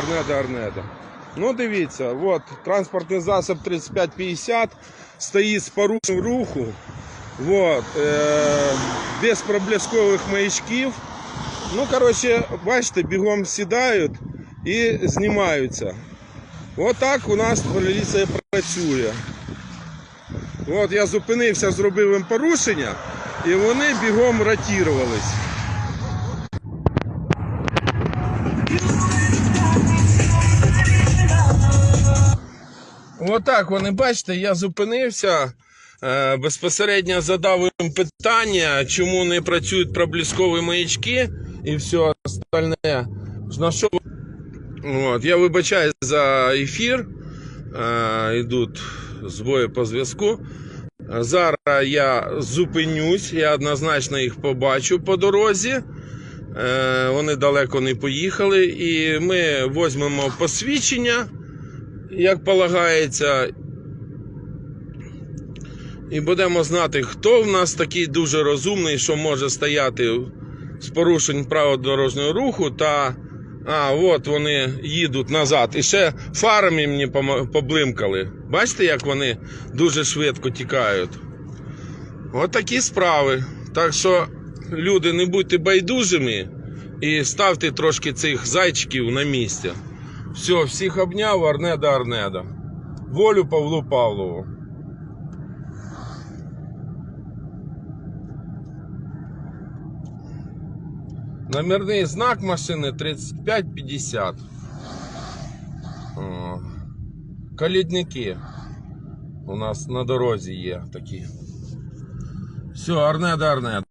Арнеда Арнеда. Ну, дивіться, от транспортний засіб 3550 стоїть з порушенням руху. Вот, е, без проблискових маячків. Ну, коротше, бачите, бігом сідають і знімаються. Отак у нас поліція працює. От я зупинився, зробив їм порушення, і вони бігом ратірувались. Отак вони бачите, я зупинився. е, Безпосередньо задав їм питання, чому не працюють проблискові маячки і все остальне. На що От, я вибачаюсь за ефір. Е, йдуть збої по зв'язку. Зараз я зупинюсь, я однозначно їх побачу по дорозі. Е, вони далеко не поїхали. І ми візьмемо посвідчення, як полагається. І будемо знати, хто в нас такий дуже розумний, що може стояти з порушень правил дорожнього руху та. А, от вони їдуть назад. І ще фарами мені поблимкали. Бачите, як вони дуже швидко тікають? От такі справи. Так що, люди, не будьте байдужими і ставте трошки цих зайчиків на місце. Все, всіх обняв, Арнеда Арнеда. Волю Павлу Павлову. Номерний знак машини 3550. О, Калідники. У нас на дорозі є такі. Все, Арнеда Арнеда.